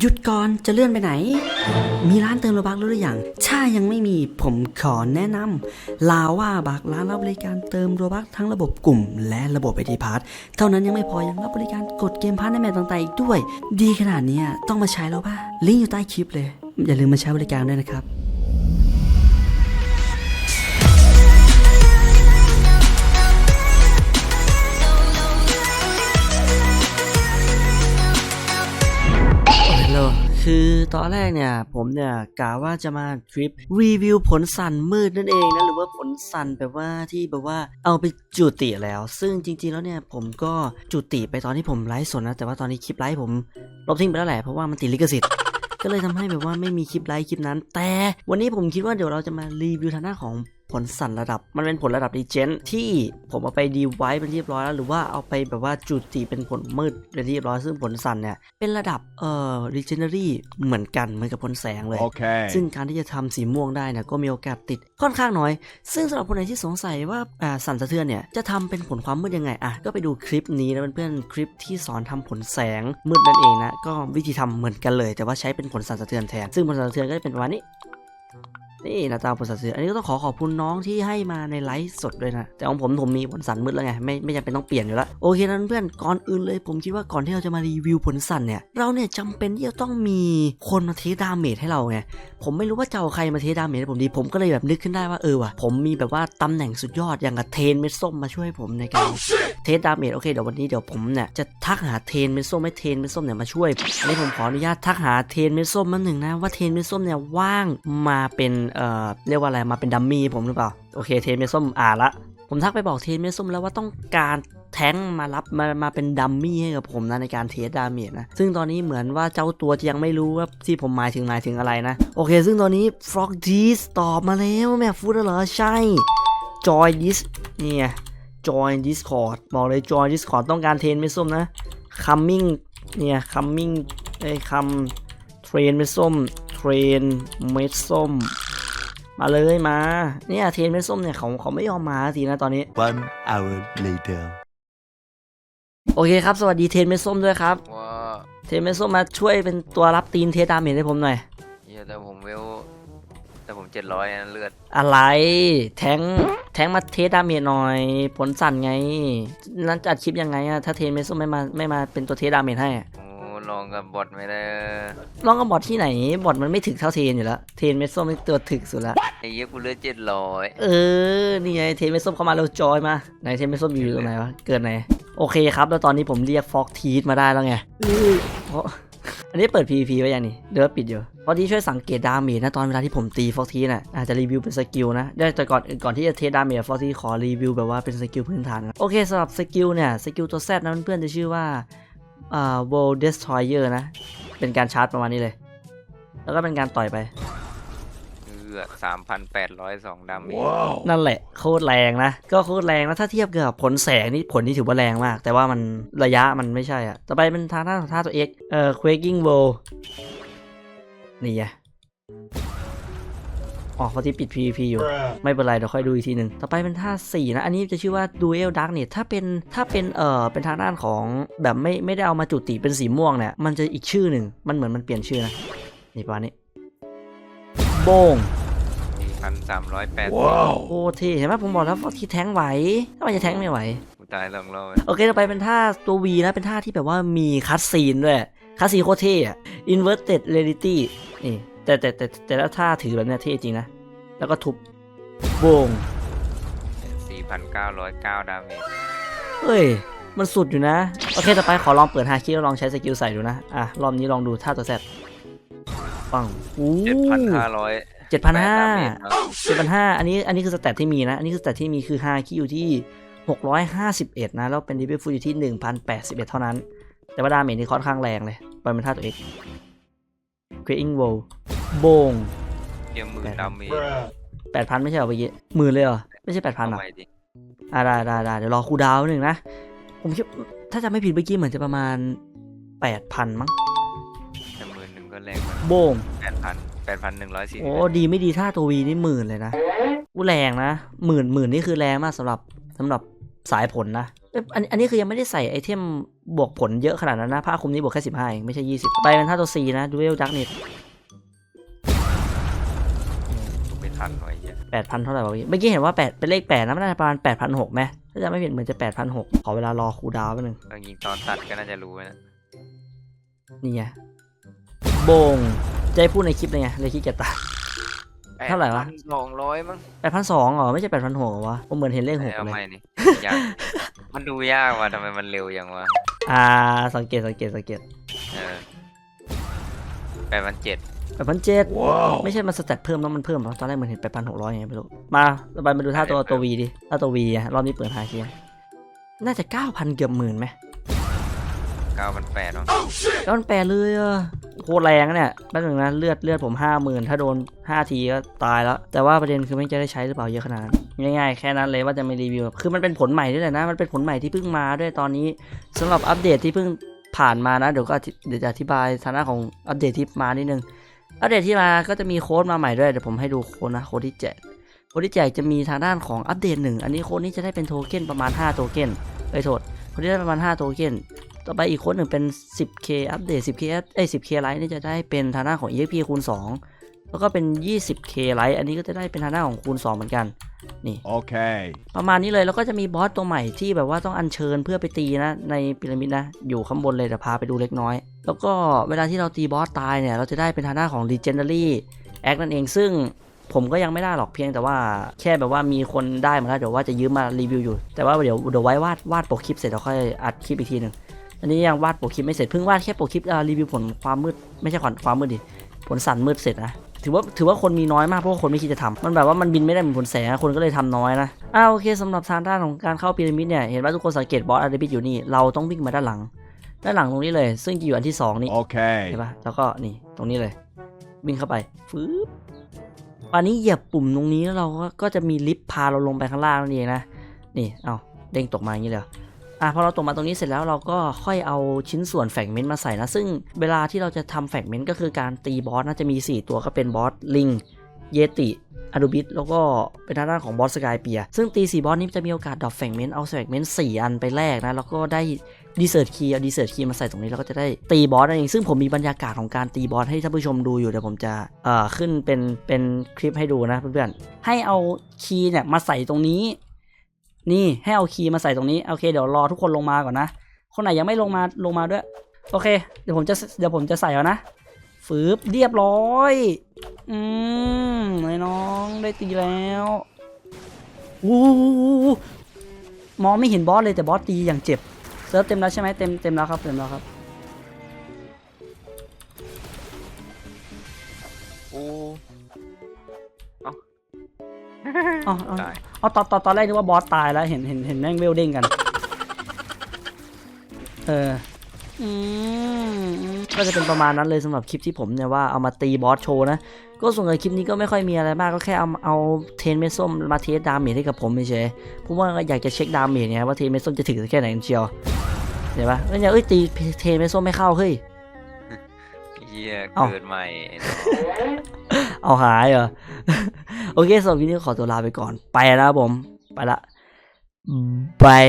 หยุดก่อนจะเลื่อนไปไหน มีร้านเติมโลบักแล้วหรือยังถ้ายังไม่มีผมขอแนะนำลาว่าบักร้านรับบริการเติมโลบักทั้งระบบกลุ่ม และระบบไอทีพาร์ทเท่านั้นยังไม่พอยังรับบริการกดเกมพาร์ทในแมตต่างๆอีกด้วย ดีขนาดเนี้ยต้องมาใช้แล้วป่ะลิงก์อยู่ใต้คลิปเลย อย่าลืมมาใช้บริการด้วยนะครับ คือตอนแรกเนี่ยผมเนี่ยกะว่าจะมาทริปรีวิวผลสั่นมืดนั่นเองนะหรือว่าผลสั่นแบบว่าที่แบบว่าเอาไปจุติแล้ว ซึ่งจริงๆแล้วเนี่ยผมก็จุติไปตอนที่ผมไลฟ์สดนะแต่ว่าตอนนี้คลิปไลฟ์ผมลบทิ้งไปแล้วแหละเพราะว่ามันติดลิขสิทธิ์ก็เลยทำให้แบบว่าไม่มีคลิปไลฟ์คลิปนั้น แต่วันนี้ผมคิดว่าเดี๋ยวเราจะมารีวิวทางหน้าของ ผลสั่นระดับ มันเป็นผลระดับดีเจนที่ผมเอาไปดีไว้เป็นที่เรียบร้อยแล้ว หรือว่าเอาไปแบบว่าจุติเป็นผลมืดเป็นที่เรียบร้อยซึ่งผลสั่นเนี่ยเป็นระดับเอ่อ legendary เหมือนกันเหมือนกับผลแสงเลย Okay. ซึ่งการที่จะทำสีม่วงได้เนี่ยก็มีโอกาสติดค่อนข้างน้อย ซึ่งสำหรับคนไหนที่สงสัยว่าอ่าสั่นสะเทือนเนี่ยจะทำเป็นผลความมืดยังไงอะก็ไปดูคลิปนี้นะเพื่อนๆคลิปที่สอนทำผลแสงมืดนั่นเองนะก็วิธีทำเหมือนกันเลย แต่ว่าใช้เป็นผลสั่นสะเทือนแทน ซึ่งผลสั่นสะเทือนก็จะเป็นประมาณนี้ นี่หน้าตาผลสั่นสะเทือนอันนี้ก็ต้องขอขอบคุณน้องที่ให้มาในไลฟ์สดด้วยนะ แต่ของผมผมมีผลสั่นมืดแล้วไง ไม่ไม่จำเป็นต้องเปลี่ยนอยู่แล้วโอเคนั้นเพื่อนก่อนอื่นเลยผมคิดว่าก่อนที่เราจะมารีวิวผลสั่นเนี่ยเราเนี่ยจำเป็นที่จะต้องมีคนมาเทสดาเมจให้เราไงผมไม่รู้ว่าจะเอาใครมาเทสดาเมจให้ผมดี ผมก็เลยแบบนึกขึ้นได้ว่าเออว่ะผมมีแบบว่าตำแหน่งสุดยอดอย่างกับเทนเม็ดส้มมาช่วยผมในการเทสดาเมจโอเคเดี๋ยววันนี้เดี๋ยวผมเนี่ยจะทักหาเทนเม็ดส้มให้เทนเม็ดส้มเนี่ยมาช่วยอันนี้ผมขออนุญาตทักหาเทนเม็ดส้มมาหนึ่งนะว่าเทนเม็ดส้มเนี่ยว่างมาเป็นเอ่อเรียกว่าอะไรมาเป็นดัมมี่ผมหรือเปล่าโอเคเทนเมส้มอ่านละ ผมทักไปบอกเทนเมส้มแล้วว่าต้องการแท้งมารับมามาเป็นดัมมี่ให้กับผมนะในการเทสดาเมจนะ ซึ่งตอนนี้เหมือนว่าเจ้าตัวจะยังไม่รู้ว่าที่ผมหมายถึงหมายถึงอะไรนะ โอเค ซึ่งตอนนี้ Frog d i s ตอบมาแล้วแม่ฟูดเหรอ ใช่ Joy this เนี่ย Join Discord บอกเลย Join Discord ต้องการเทนไม่ส้มนะ Coming เนี่ย Coming ไอ้คำเทรนไม่ส้มเทรนเม็ดส้ม มาเลยมา เนี่ยเทรนเม็ดส้มเนี่ยเขาเขาไม่ยอมมาทีนะตอนนี้ One hour later. โอเคครับ สวัสดีเทรนเม็ดส้มด้วยครับ ว่าเทรนเม็ดส้มมาช่วยเป็นตัวรับตีนเทสดาเมจให้ผมหน่อยเหี้ยแต่ผมเวล แต่ผมเจ็ดร้อยนะเลือดอะไรแทงแทงมาเทสดาเมจหน่อย ผลสั่นไง นั้นจะอัดคลิปยังไงอะถ้าเทรนเม็ดส้มไม่มาไม่มาเป็นตัวเทสดาเมจให้อะโอ้ ลองกับบอทไม่ได้ลองกับบอทที่ไหน บอทมันไม่ถึกเท่าเทรนอยู่แล้ว เทรนเม็ดส้มนี่ตัวถึกสุดละไอ้เหี้ยกูเลือดเจ็ดร้อยเออ นี่ไงเทรนเม็ดส้มเข้ามาเร็วจอยมา ไหนเทรนเม็ดส้มอยู่ตรงไหนวะ เกิดไหน โอเคครับ แล้วตอนนี้ผมเรียกฟอกทีสมาได้แล้วไงเออเพราะอันนี้เปิด PVP ไว้ยังนี่เดี๋ยวปิดอยู่เพราะที่ช่วยสังเกตดาเมจนะตอนเวลาที่ผมตีฟอกทีน่ะอาจจะรีวิวเป็นสกิลนะได้แต่ก่อนก่อนที่จะเทสดาเมจฟอกทีขอรีวิวแบบว่าเป็นสกิลพื้นฐานนะโอเคสำหรับสกิลเนี่ยสกิลตัวแซดนะเพื่อนๆจะชื่อว่า อ่า world destroyer นะ เป็นการชาร์จประมาณนี้เลย แล้วก็เป็นการต่อยไปเลือดสามพันแปดร้อยสองดาเมจ Wow. นั่นแหละโคตรแรงนะ ก็โคตรแรงนะถ้าเทียบกับผลแสงนี่ผลนี่ถือว่าแรงมาก แต่ว่ามันระยะมันไม่ใช่อะต่อไปเป็นทางหน้าของท่าตัว X เอ่อ quaking world นี่ไง อ๋อเขาที่ปิด PVP อยู่ ไม่เป็นไร เดี๋ยวค่อยดูอีกทีหนึ่งต่อไปเป็นท่า4นะ อันนี้จะชื่อว่า Duel Dark เนี่ยถ้าเป็นถ้าเป็นเอ่อเป็นทางด้านของแบบไม่ไม่ได้เอามาจุติเป็นสีม่วงเนี่ยมันจะอีกชื่อหนึ่งมันเหมือนมันเปลี่ยนชื่อนะนี่ประมาณนี้โบ้งสี่พันสามร้อยแปด Wow. โอ้เท่เห็นไหมผมบอกแล้วว่าที่แท้งไหวทำไมจะแท้งไม่ไหวกูตายสองรอบโอเคต่อไปเป็นท่าตัว V นะเป็นท่าที่แบบว่ามีคัตซีนด้วยคัตซีนโคตรเท่อะ inverted reality นี่ แต่แต่แต่แต่ละท่าถือแบบเนี้ยเท่จริงนะ แล้วก็ทุบโบงสี่พันเก้าร้อยเก้าดาเมจเฮ้ย มันสุดอยู่นะ โอเค ต่อไปขอลองเปิดฮาคิแล้วลองใช้สกิลใส่ดูนะ อะ รอบนี้ลองดูท่าตัวแซดปังอู้เจ็ดพันห้าร้อยเจ็ดพันห้าเจ็ดพันห้าอันนี้อันนี้คือสแตทที่มีนะ อันนี้คือสแตทที่มีคือฮาคิอยู่ที่หกร้อยห้าสิบเอ็ดนะ แล้วเป็นดีเบฟูอยู่ที่หนึ่งพันแปดสิบเอ็ดเท่านั้น แต่ว่าดาเมจนี่ค่อนข้างแรงเลยปล่อยเป็นท่าตัวเอกเกรอิงโว โบงเกียร์หมื่นดาเมจแปดพันไม่ใช่เหรอเมื่อกี้หมื่นเลยเหรอ ไม่ใช่แปดพันหรอทำไมดิอ่าได้ได้ได้เดี๋ยวรอคูลดาวน์หนึ่งนะ ผมคิดถ้าจะไม่ผิดเมื่อกี้เหมือนจะประมาณแปดพันมั้งแต่หมื่นหนึ่งก็แรงกว่าโบงแปดพันแปดพันหนึ่งร้อยสี่โอ้ดีไม่ดีท่าตัววีนี่หมื่นเลยนะอู้แรงนะหมื่นหมื่นนี่คือแรงมากสำหรับสำหรับสายผลนะเอ้ยอันอันนี้คือยังไม่ได้ใส่ไอเทมบวกผลเยอะขนาดนั้นนะผ้าคลุมนี้บวกแค่สิบห้าเองไม่ใช่ยี่สิบไปเป็นท่าตัว C นะดูเอลดักเน็ต ไม่ทันหน่อยเหี้ยแปดพันเท่าไหร่วะพี่เมื่อกี้เห็นว่าแปดเป็นเลขแปดนะมันน่าจะประมาณแปดพันหกไหมถ้าจะไม่ผิดเหมือนจะแปดพันหกขอเวลารอคูลดาวน์แป๊บนึงต้องยิงตอนตัดก็น่าจะรู้นะนี่ไงโบงจะให้พูดในคลิปเลยไงเลยขี้เกียจตัดเท่าไหร่วะสองร้อยมั้งแปดพันสองเหรอไม่ใช่แปดพันหกเหรอวะผมเหมือนเห็นเลขหกเอาเลยไม่นี่ยากมันดูยากว่ะทำไมมันเร็วอย่างวะอ่าสังเกตสังเกตสังเกตเออแปดพันเจ็ด แปดพันเจ็ดไม่ใช่มันสแตทเพิ่มแล้วมันเพิ่มเหรอตอนแรกเหมันเห็นแปดพันหกร้อยไงไม่รู้ มาเราไปมาดูท่าตัวตัววีดิท่าตัววีอะรอบนี้เปิดหาเคียน่าจะเก้าพันเกือบหมื่นไหมเก้าพันแปดเนาะแล้วมันแปลเลยอะโคตรแรงนะเนี่ยแป๊บนึงนะเลือดเลือดผมห้าหมื่นถ้าโดนห้าทีก็ตายแล้ว แต่ว่าประเด็นคือไม่จะได้ใช้หรือเปล่าเยอะขนาดนั้นง่ายๆ แค่นั้นเลยว่าจะไม่รีวิว คือมันเป็นผลใหม่ด้วยแหละนะ มันเป็นผลใหม่ที่เพิ่งมาด้วยตอนนี้สำหรับอัปเดตที่เพิ่งผ่านมานะ เดี๋ยวก็อธิเดี๋ยวจะอธิบายฐานะของอัปเดตที่มานิดนึง อัปเดตที่มาก็จะมีโค้ดมาใหม่ด้วยเดี๋ยวผมให้ดูโค้ดนะโค้ดที่แจกโค้ดที่แจกจะมีทางด้านของอัปเดตหนึ่งอันนี้โค้ดนี้จะได้เป็นโทเค็นประมาณ 5 โทเค็นไปโทษโค้ดที่ได้ประมาณ 5 โทเค็นต่อไปอีกโค้ดหนึ่งเป็น 10k อัปเดต 10k เอ้ย 10k ไลท์นี่จะได้เป็นทางด้านของ EXP คูณ 2 แล้วก็เป็น 20k ไลท์อันนี้ก็จะได้เป็นทางด้านของคูณ 2 เหมือนกัน Okay. ประมาณนี้เลยแล้วก็จะมีบอสตัวใหม่ที่แบบว่าต้องอัญเชิญเพื่อไปตีนะในพีระมิดนะอยู่ข้างบนเลยเดี๋ยวพาไปดูเล็กน้อย แล้วก็เวลาที่เราตีบอสตายเนี่ย เราจะได้เป็นทางด้าของ Legendary Act นั่นเอง ซึ่งผมก็ยังไม่ได้หรอกเพียงแต่ว่าแค่แบบว่ามีคนได้มาแล้วเดี๋ยวว่าจะยืมมารีวิวอยู่ แต่ว่าเดี๋ยวเดี๋ยวไว้วาดวาดโปกคลิปเสร็จเราค่อยอัดคลิปอีกทีหนึ่งอันนี้ยังวาดโปกคลิปไม่เสร็จเพิ่งวาดแค่โปกคลิปอ่ารีวิวผลความมืดไม่ใช่ความความมืดดิผลสั่นมืดเสร็จนะถือว่าถือว่าคนมีน้อยมากเพราะว่าคนไม่คิดจะทำมันแบบว่ามันบินไม่ได้เหมือนผลแสงคนก็เลยทำน้อยนะอ่าโอเคสำหรับทางด้านของการเข้าพีระมิดเนี่ยเห็นว่าทุกคนสังเกตบอสอาร์บิดอยู่นี่เราต้องวิ่งมาด้านหลัง ด้านหลังตรงนี้เลย ซึ่งจะอยู่อันที่สองนี่ Okay. เห็นปะแล้วก็นี่ตรงนี้เลยวิ่งเข้าไปฟืบอันนี้เหยียบปุ่มตรงนี้แล้วเราก็ก็จะมีลิฟต์พาเราลงไปข้างล่างนั่นเองนะนี่เอาเด้งตกมาอย่างนี้เลยเหรออะพอเราตกมาตรงนี้เสร็จแล้วเราก็ค่อยเอาชิ้นส่วนแฟกเมนต์มาใส่นะ ซึ่งเวลาที่เราจะทำแฟกเมนต์ก็คือการตีบอสน่าจะมี 4 ตัวก็เป็นบอสลิงเยติอะดูบิสแล้วก็เป็นทางด้านของบอสสกายเปีย ซึ่งตี4บอสนี้จะมีโอกาสดรอปแฟกเมนต์เอาแฟกเมนต์4อันไปแลกนะ แล้วก็ได้ ดีเซิร์ตคีย์เอาดีเซิร์ตคีย์มาใส่ตรงนี้แล้วก็จะได้ตีบอสนั่นเองซึ่งผมมีบรรยากาศของการตีบอสให้ท่านผู้ชมดูอยู่เดี๋ยวผมจะเอ่อขึ้นเป็นเป็นคลิปให้ดูนะเพื่อนๆให้เอาคีย์เนี่ยมาใส่ตรงนี้ นี่ให้เอาคีย์มาใส่ตรงนี้โอเค เดี๋ยวรอทุกคนลงมาก่อนนะ คนไหนยังไม่ลงมาลงมาด้วย โอเค เดี๋ยวผมจะเดี๋ยวผมจะใส่เอานะฟืบเรียบร้อย อืมไอ้น้องได้ตีแล้วอู้มองไม่เห็นบอสเลยแต่บอสตีอย่างเจ็บ ซิร์ฟเต็มแล้วใช่ไหมเต็มเต็มแล้วครับเต็มแล้วครับโอ้อ๋ออ๋อตายเอาตอนตอนตอนแรกนึกว่าบอสตายแล้วเห็นเห็นเห็นแม่งเวลเด้งกัน เออ อืมก็จะเป็นประมาณนั้นเลยสำหรับคลิปที่ผมเนี่ยว่าเอามาตีบอสโชว์นะ ก็ส่วนใหญ่คลิปนี้ก็ไม่ค่อยมีอะไรมากก็แค่เอาเอาเทนเมดส้มมาเทสดาเมจให้กับผมเฉยๆเพราะว่าอยากจะเช็คดาเมจไงว่าเทนเมดส้มจะถึงแค่ไหนกันเชียวเห็นปะแล้วเนี่ยเอ้ยตีเทนเมดส้มไม่เข้าเฮ้ยเฮียเอ้าเกิดใหม่ไอ้น้องเอาหายเหรอ โอเคสำหรับวันนี้ขอตัวลาไปก่อน ไปแล้วครับผม ไปละบาย